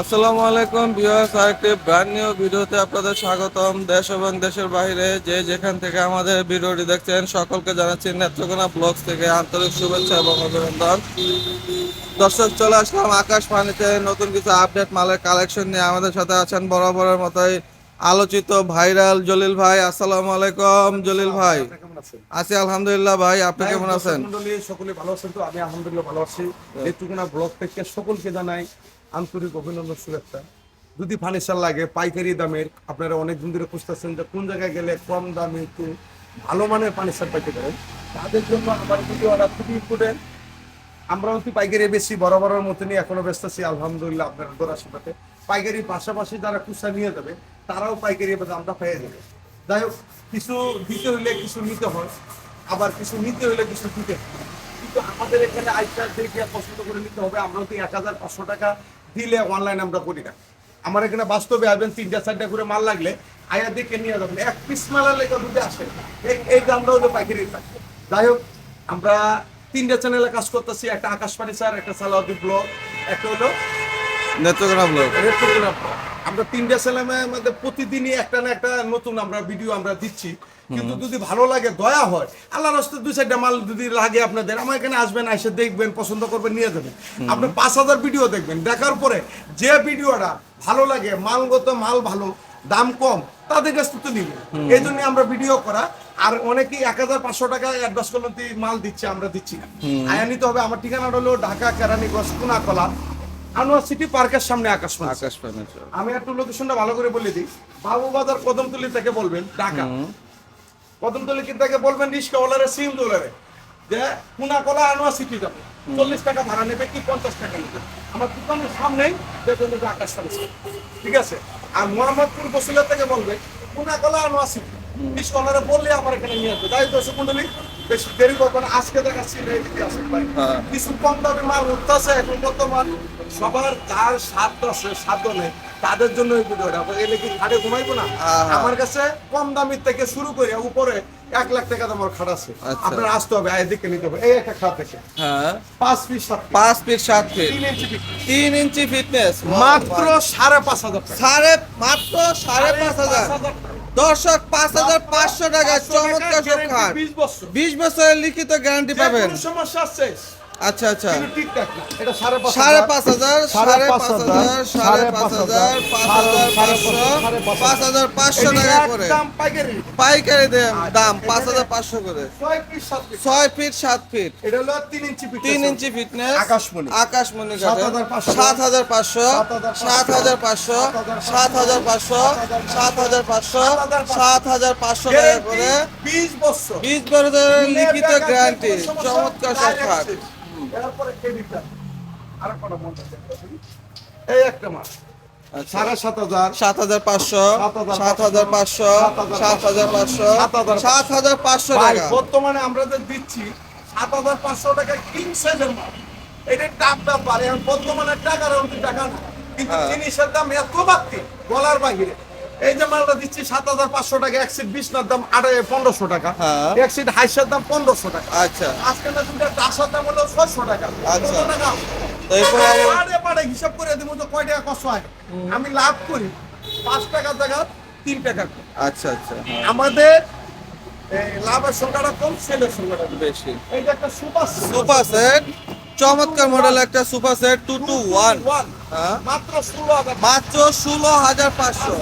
আসসালামু আলাইকুম ভিউয়ার্স আরেকটি ব্র্যান্ড নিউ ভিডিওতে আপনাদের স্বাগতম। দেশ এবং দেশের বাইরে যে যেখান থেকে আমাদের ভিডিওটি দেখছেন সকলকে জানাচ্ছি নেত্রকোনা ব্লগস থেকে আন্তরিক শুভেচ্ছা এবং অভিনন্দন। দর্শক চলে আসলাম আকাশ পানিতে নতুন কিছু আপডেট মালের কালেকশন নিয়ে আমাদের সাথে আছেন বরাবরের মতোই আলোচিত ভাইরাল জলিল ভাই। আসসালামু আলাইকুম জলিল ভাই? আছি আলহামদুলিল্লাহ ভাই আপনি কেমন আছেন? সকলে ভালো আছেন তো? আমি আলহামদুলিল্লাহ ভালো আছি। নেত্রকোনা ব্লক থেকে সকলকে জানাই আন্তরিক অভিনন্দন, শুভেচ্ছা। যদি ফার্নিচার লাগে, পাইকারি দামের, আপনারা অনেক দিন ধরে খুঁজতেছেন যে কোন জায়গায় গেলে কম দামে একটু ভালো মানের ফার্নিচার পাইতে পারেন। তাদের জন্য আমার ভিডিওটা খুবই ইম্পর্টেন্ট আমরা অতি পাইকারি বেশি বরাবরের মতনই এখনও ব্যস্ত আছি, আলহামদুলিল্লাহ, আপনার সাথে পাইকারি পাশাপাশি যারা খুচরা নিয়ে যাবে, তারাও পাইকারি দামটা পেয়ে যাবে যাই হোক, কিছু দিতে হলে কিছু নিতে হয়, আবার কিছু নিতে হলে কিছু দিতে হয়। কিন্তু আমাদের এখানে আইসা দেখে পছন্দ করে নিতে হবে, আমরা তো এক হাজার পাঁচশো টাকা দিলে অনলাইন আমরা করি না। আমার এখানে বাস্তবে আসবেন তিনটা চারটা করে মাল লাগলে আয়া দেখে নিয়ে যাবেন। এক পিস মালা লেখা দুটো আসে। এই- দামটা হলো পাইকারি থাকে যাই হোক আমরা তিনটা চ্যানেলে কাজ করতেছি। একটা আকাশবাণী স্যার একটা সালাউদ্দিন ব্লগ একটা হলো নেত্রকোনা ব্লগ। নেত্রকোনা ব্লগ। আমরা তিনটা চ্যানেলের মধ্যে প্রতিদিনই একটা না একটা নতুন আমরা ভিডিও আমরা দিচ্ছি। কিন্তু যদি ভালো লাগে দয়া হয় আল্লাহ রাস্তায় দুই চারটা মাল যদি লাগে আপনাদের আমার এখানে আসবেন এসে দেখবেন পছন্দ করবেন নিয়ে যাবেন। আপনি পাঁচ হাজার ভিডিও দেখবেন। দেখার পরে যে ভিডিওটা ভালো লাগে মালগত মাল ভালো দাম কম তাদের কাছ থেকে নিবে। এই জন্য আমরা ভিডিও করা। আর অনেকেই এক হাজার পাঁচশো টাকা অ্যাডভান্স করলে মাল দিচ্ছে আমরা দিচ্ছি না। আয়া নিতে হবে। আমার ঠিকানাটা হলো ঢাকা কেরানীগঞ্জ কোনাকলা। আনোয়ার সিটি পার্কের সামনে আকাশমান আকাশ আমি একটু লোকেশনটা ভালো করে বলে দিই। বাবুবাজার কদমতলি থেকে বলবেন ঢাকা। কদমতলি থেকে বলবেন? রিস্কা ওলারে সিম ডলারে যে কুনা কলা আনোয়ার সিটি যাবে। চল্লিশ টাকা ভাড়া নেবে কি পঞ্চাশ টাকা নেবে? আমার দোকানের সামনেই দেখবেন আকাশ ঠিক আছে? আর মোহাম্মদপুর বসিলা থেকে বলবে কুনা কলা আনোয়ার সিটি। রিস্কা ওলারে বললে আমার এখানে নিয়ে আসবে। তাই দর্শক মন্ডলী বেশি দেরি করবেন। আজকে দেখাচ্ছি। কিছু কম দামে মাল উঠতেছে এখন বর্তমান সবার যার সাধ্য আছে সাধ্য নেই তাদের জন্য এই ভিডিওটা। এলে কি খাটে ঘুমাইবো না? আমার কাছে কম দামের থেকে শুরু করে উপরে এক লাখ টাকা দামের খাট আছে। আচ্ছা। আপনার আসতে হবে আয় দিকে নিতে হবে। এই একটা খাট দেখে হ্যাঁ। পাঁচ পিস সাত পাঁচ ফিট সাত ফিট তিন ইঞ্চি ফিটনেস মাত্র সাড়ে পাঁচ হাজার সাড়ে মাত্র সাড়ে পাঁচ হাজার। দর্শক পাঁচ হাজার পাঁচশো টাকা চমৎকার সব বিশ বছরের লিখিত গ্যারান্টি পাবেন। সমস্যা আছে। আচ্ছা আচ্ছা। এটা সাড়ে পাঁচ হাজার। সাড়ে পাঁচ হাজার সাড়ে পাঁচ হাজার পাঁচ হাজার পাঁচশো পাঁচ হাজার। পাঁচশো টাকা করে। পাইকারি পাইকারি দাম পাঁচ হাজার পাঁচশো করে। ছয় ফিট সাত ফিট এটা হলো তিন ইঞ্চি পিস তিন ইঞ্চি ফিটনেস আকাশমণি। আকাশমণি সাত হাজার পাঁচশো। সাত হাজার পাঁচশো সাত হাজার পাঁচশো। সাত হাজার পাঁচশো সাত হাজার পাঁচশো। সাত হাজার পাঁচশো টাকা করে। বিশ বছর। বিশ বছরের লিখিত গ্যারান্টি চমৎকার সব খাট ক্রেডিটটা আর একটা মন এই একটা মাস আচ্ছা। সাড়ে সাত হাজার। সাত হাজার পাঁচশো সাত হাজার পাঁচশো। সাত হাজার পাঁচশো সাত হাজার পাঁচশো। টাকা। বর্তমানে আমরা যে দিচ্ছি সাত হাজার পাঁচশো টাকা কিং সাইজের মাল। এটা টাপটা পারে এখন বর্তমানে টাকার টাকা না। কিন্তু হ্যাঁ। জিনিসের দাম এত বাড়তি বলার বাহিরে। এই যে মালটা দিচ্ছি সাত হাজার পাঁচশো টাকা এক সিট বিছনার দাম আড়াই পনেরোশো টাকা। হ্যাঁ। এক সিট হাইসের দাম পনেরোশো টাকা। আচ্ছা। আজকে না দুটা টাসার দাম হলো ছয়শো টাকা। আচ্ছা। পাড়ে পাড়ে হিসাব করে দিব তো কয় টাকা কষ্ট হয়। আমি লাভ করি পাঁচ টাকা জায়গা তিন টাকা কম। আচ্ছা আচ্ছা। আমাদের এই লাভের সংখ্যাটা কম সেলের সংখ্যাটা বেশি। বেশি। এই একটা সুপার সুপার সেট। চমৎকার মডেল একটা super set two two one মাত্র ষোলো হাজার। পাঁচশো।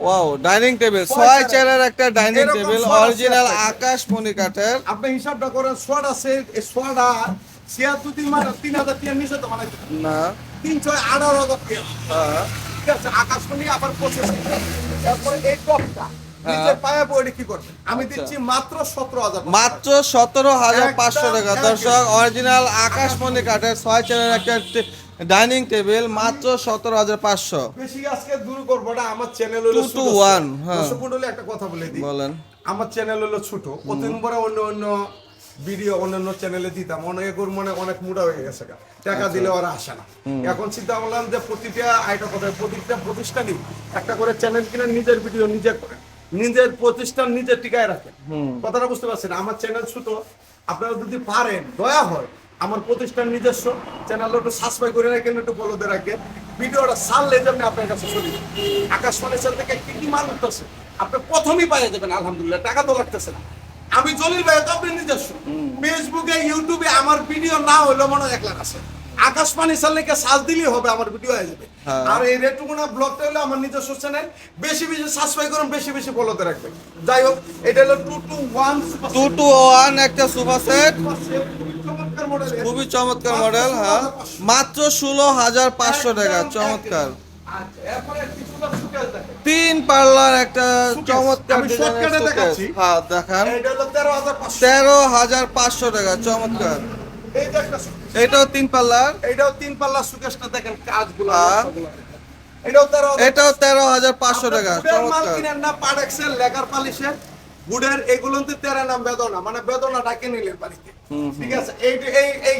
ওয়াও ডাইনিং টেবিল ছয় চেয়ারের একটা ডাইনিং টেবিল অরিজিনাল আকাশ মণি কাঠের আপনি হিসাবটা করেন সোয়াট আছে এই সোয়াটা ছিয়াত্তর তিন মানে তিন হাজার টিয়ার নিচে তো মানে না। তিন ছয় আঠারো হাজার হ্যাঁ, ঠিক আছে আকাশমণি আবার পঁচিশ তারপরে এই টপটা হ্যাঁ। কি করবেন আমি আচ্ছা। দিচ্ছি মাত্র সতেরো হাজার পাঁচশো টাকা। দর্শক অরিজিনাল আকাশমণি কাঠের ছয় চেয়ারের একটা ডাইনিং টেবিল মাত্র সতেরো হাজার পাঁচশো। বেশি আজকে দূর করব না আমার চ্যানেল হলো to one, হ্যাঁ। একটা কথা বলে দিই। বলেন। আমার চ্যানেল হলো ছোট। কতদিন পরে অন্য অন্য ভিডিও অন্যান্য চ্যানেলে দিতাম। অনেকের মনে অনেক মুড়া হয়ে গেছে টাকা আচ্ছা। দিলে ওরা আসে না। এখন চিন্তা করলাম যে প্রতিটা আইটা কথা প্রতিটা প্রতিষ্ঠানই একটা করে চ্যানেল কিনে নিজের ভিডিও নিজে করে। নিজের প্রতিষ্ঠান নিজে টিকায় রাখে কথাটা বুঝতে পারছেন? আমার চ্যানেল ছোট আপনারা যদি পারেন দয়া হয় আমার প্রতিষ্ঠান নিজস্ব চ্যানেলটা একটু সাবস্ক্রাইব করে রাখেন একটু দিয়ে রাখেন। ভিডিওটা সারলে যেমনি আপনার কাছে চলে যাবে। আকাশবাণী চ্যানেল থেকে কি কি মাল উঠতেছে? আপনি প্রথমেই পাইয়ে যাবেন আলহামদুলিল্লাহ টাকা তো লাগতেছে না। আমি জলিল ভাই তো আপনি নিজস্ব ফেসবুকে ইউটিউবে আমার ভিডিও না হলেও মনে হয় এক লাখ আছে। আকাশবাণী চ্যানেলকে সার্চ দিলেই হবে আমার ভিডিও হয়ে যাবে। হ্যাঁ। আর এই রেটুকুনা ব্লগটা হলো আমার নিজস্ব চ্যানেল বেশি বেশি সাবস্ক্রাইব করুন বেশি বেশি ফলোতে রাখবেন। যাই হোক এটা হলো two two one two two one একটা সোফা সেট খুবই চমৎকার মডেল হ্যাঁ। মাত্র ষোলো হাজার পাঁচশো টাকা চমৎকার। আচ্ছা তিন পার্লার একটা চমৎকার। হ্যাঁ দেখান। তেরো হাজার পাঁচশো টাকা চমৎকার। একটা। এটাও তিন পাল্লার এটাও তিন পাল্লা সুকেশটা দেখেন কাজগুলো। হ্যাঁ। এটাও তেরো হাজার। এটাও তেরো হাজার পাঁচশো টাকা গুডের মাল কিনেন না পাডেক্সের লেকার পালিশের। গুডের এগুলোতে তেরা নাম বেদনা মানে বেদনা ডাকে নিলেন বাড়িতে। ঠিক আছে এই এই এই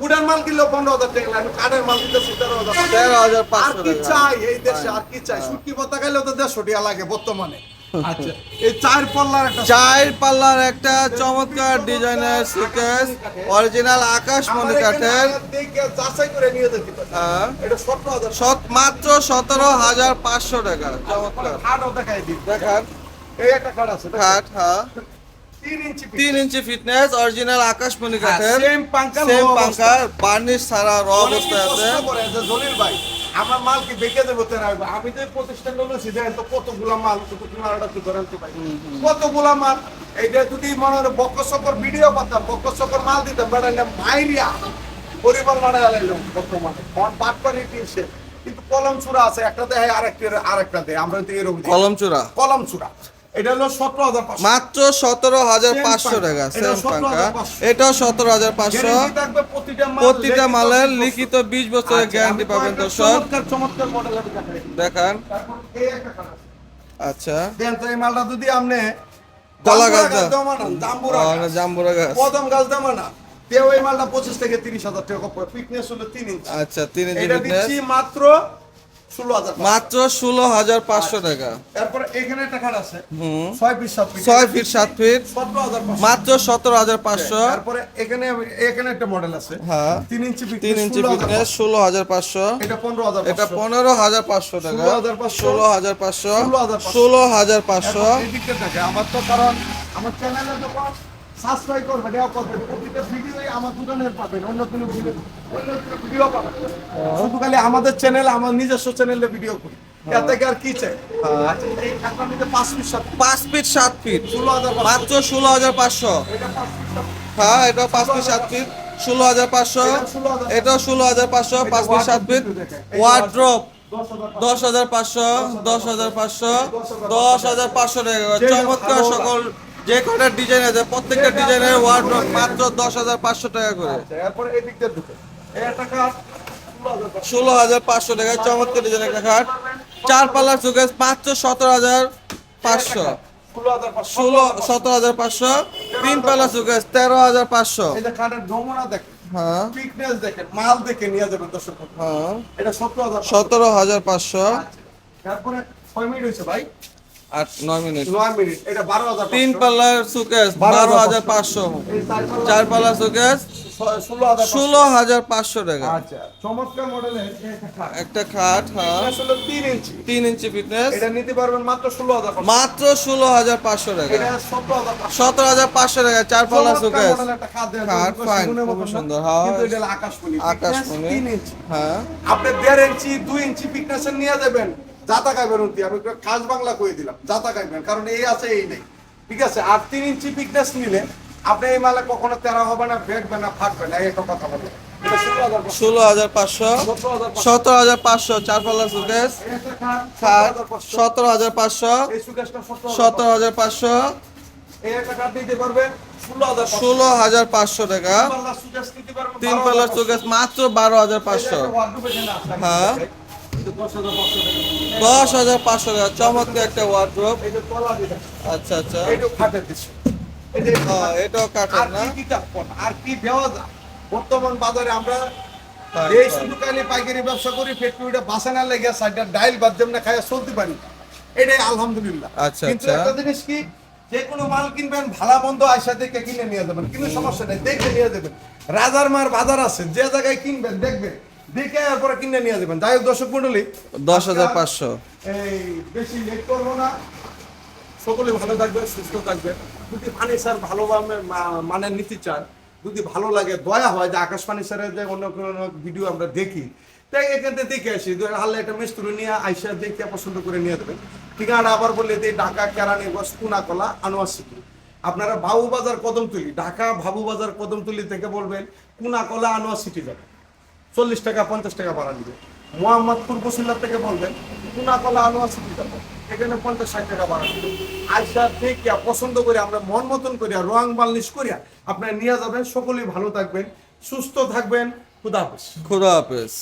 গুডের মাল কিনলেও পনেরো হাজার টাকা লাগে কাঠের মাল কিনতে তেরো হাজার। তেরো হাজার আর কি চাই এই দেশে আর কি চাই? সুটকি পতা খাইলেও তো দেড়শো টাকা লাগে বর্তমানে। আচ্ছা এই চার পাল্লার একটা চার পাল্লার একটা চমৎকার ডিজাইনের সুকেস অরিজিনাল কাঠের যাচাই করে নিয়ে যেতে পারি। হ্যাঁ। মাত্র সতেরো হাজার পাঁচশো টাকা চমৎকার। দেখাই দেখান। এই একটা খাট আছে খাট হ্যাঁ। তিন ইঞ্চি ফিটনেস অরিজিনাল আকাশমণি কাঠের সেম পাঙ্কা সেম পাঙ্কা বার্নিশ ছাড়া র অবস্থায় আছে। জলিল ভাই আমার মাল কি বেঁকে দেবো তেরা। আমি তো প্রতিষ্ঠান বলেছি দেখেন তো কতগুলা মাল তুমি কি করেন তো কতগুলা মাল এইটা যদি মনে হয় বক্ক সকর ভিডিও করতাম বক্ক সকর মাল দিতাম বেড়া মাইরিয়া পরিবার মারা গেলাম বর্তমানে। ফোন বাট করে দিয়েছে কিন্তু কলম চূড়া আছে একটা দেয় আরেকটা আরেকটা দেয়। আমরা তো এরকম কলম চূড়া কলম চূড়া এটা হলো সতেরো হাজার মাত্র সতেরো হাজার পাঁচশো টাকা সেম পাঙ্কা এটাও সতেরো হাজার পাঁচশো। প্রতিটা মালের লিখিত বিশ বছরের আচ্ছা, গ্যারান্টি পাবেন দর্শক। দেখান। আচ্ছা। এই মালটা যদি আপনি কলা গাছ। জাম্বুরা গাছ, কদম গাছ। দেওয়া তেও এই মালটা পঁচিশ থেকে তিরিশ হাজার টাকা পড়ে ফিটনেস হলো তিন ইঞ্চি আচ্ছা তিন ইঞ্চি মাত্র মাত্র ষোলো হাজার পাঁচশো টাকা। তারপরে এখানে একটা খাট আছে। ছয় ফিট সাত ফিট ছয় ফিট সাত ফিট সতেরো হাজার পাঁচশো। মাত্র সতেরো হাজার পাঁচশো। তারপরে এখানে এখানে একটা মডেল আছে। হ্যাঁ। তিন ইঞ্চি তিন ইঞ্চি ফিটনেস ষোলো হাজার পাঁচশো। এটা পনেরো হাজার এটা। পনেরো হাজার পাঁচশো টাকা। 16,500 ষোলো হাজার পাঁচশো। ষোলো হাজার পাঁচশো। আমার তো কারণ আমার চ্যানেলে যখন সাবস্ক্রাইব করবে দেওয়া করবে প্রতিটা ভিডিওই আমার দোকানের পাবেন অন্য কোনো ভিডিও অন্য কোনো ভিডিও পাবেন শুধু খালি আমাদের চ্যানেল আমার নিজস্ব চ্যানেলে ভিডিও করি। পাঁচ ফিট সাত ফিট ষোলো হাজার পাঁচশো। মাত্র ষোলো হাজার। হ্যাঁ এটা পাঁচ ফিট সাত ফিট ষোলো হাজার পাঁচশো। এটা 16,500 এটাও ষোলো হাজার পাঁচশো পাঁচ ফিট সাত ফিট ওয়ার্ড্রপ দশ হাজার পাঁচশো। দশ হাজার পাঁচশো দশ হাজার পাঁচশো দশ হাজার পাঁচশো। টাকা। চমৎকার সকল যে কটা ডিজাইন আছে প্রত্যেকটা ডিজাইনের ওয়ার্ড্রপ মাত্র দশ হাজার পাঁচশো টাকা করে। আচ্ছা, এরপরে এই দিকটা ঢুকে ষোলো হাজার পাঁচশো। টাকা চমৎকার ডিজাইন একটা খাট। চার পাল্লার চুকেস মাত্র সতেরো হাজার পাঁচশো। ষোলো সতেরো হাজার পাঁচশো। তিন পাল্লার চুকেস তেরো হাজার পাঁচশো। এই যে কাঠের নমুনা দেখেন ফিটনেস দেখেন মাল দেখে নিয়ে যাবেন দর্শক এটা সতেরো হাজার পাঁচশো। তারপরে ছয় মিনিট হয়েছে ভাই। আট নয় মিনিট মিনিট এটা বারো হাজার তিন পাল্লার সুকেস বারো বারো হাজার হাজার পাঁচশো চার পাল্লার সুকেস ষোলো হাজার পাঁচশো। টাকা আচ্ছা চমৎকার মডেলের একটা খাট। হ্যাঁ তিন ইঞ্চি তিন ইঞ্চি ফিটনেস এটা নিতে পারবেন মাত্র ষোলো হাজার পাঁচশো। মাত্র ষোলো হাজার পাঁচশো টাকা সতেরো হাজার পাঁচশো। টাকা চার চমৎকার সুকেস খাট দেওয়া খাট, যায়। fine, সেগুনের খুবই মতন না। সুন্দর, হ্যাঁ। আকাশমণি। হ্যাঁ আপনি দেড় ইঞ্চি দুই ইঞ্চি ফিটনেস নিয়ে যাবেন যাতা খাইবেন উন্তি আমি একটু কাজ বাংলা কয়ে দিলাম যাতা খাইবেন কারণ এই আছে এই নেই ঠিক আছে আর তিন ইঞ্চি ফিটনেস নিলে আপনি এই মালে কখনো তেরা হবে না ফেটবে না ফাটবে না এই একটা কথা বলে ষোলো হাজার পাঁচশো। সতেরো হাজার পাঁচশো। চার খাট, খাট সতেরো হাজার পাঁচশো। সতেরো হাজার পাঁচশো ষোলো হাজার পাঁচশো। টাকা তিন পাল্লার সুকেশ মাত্র বারো হাজার পাঁচশো হ্যাঁ। দশ হাজার পাঁচশো টাকা। চমৎকার একটা ওয়ার্ড্রোপ আচ্ছা আচ্ছা। হ্যাঁ, এটাও কাঠের না? আর কি দেওয়া বর্তমান বাজারে আমরা এই শুধু খালি পাইকারি ব্যবসা করি ফ্যাক্টরিটা বাসানা লেগে সাইডটা ডাইল বাদ যেমন খাইয়া চলতে পারি। এটাই আলহামদুলিল্লাহ। আচ্ছা, কিন্তু আচ্ছা। একটা জিনিস কি যে কোনো মাল কিনবেন ভালো মন্দ আয়সা দেখে কিনে নিয়ে যাবেন। কিন্তু সমস্যা নেই দেখে নিয়ে যাবেন। রাজার মার বাজার আছে যে জায়গায় কিনবেন দেখবেন। দেখে এরপরে কিনে নিয়ে যাবেন। যাই হোক দর্শক মন্ডলী দশ হাজার পাঁচশো। এই বেশি লেট করব না। সকলে ভালো থাকবে সুস্থ থাকবে। যদি ফার্নিচার ভালো মানের- মা- মানের নিতে চান। যদি ভালো লাগে দয়া হয় যে আকাশ ফার্নিচারের যে অন্য কোনো ভিডিও আমরা দেখি। তাই এখান থেকে দেখে আসি। হাল্লা একটা মিস্ত্রি নিয়ে আইসা দেখে পছন্দ করে নিয়ে দেবেন ঠিকানা আবার বললে যে ঢাকা কেরানীগঞ্জ কুনাকলা আনোয়ার সিটি। আপনারা বাবু বাজার কদমতলি ঢাকা বাবু বাজার কদমতলি থেকে বলবেন কুনাকলা আনোয়ার সিটি যাবেন। চল্লিশ টাকা, পঞ্চাশ টাকা ভাড়া দিবে মোহাম্মদপুর বসিল্লা থেকে বলবেন কুনাকলা আলু আছে এখানে পঞ্চাশ, ষাট টাকা ভাড়া দিবে আজ থেকে পছন্দ করে আমরা মন মতন করিয়া, রং বালিশ করিয়া আপনারা নিয়ে যাবেন। সকলেই ভালো থাকবেন, সুস্থ থাকবেন। খুদা হাফেজ। খুদা হাফেজ।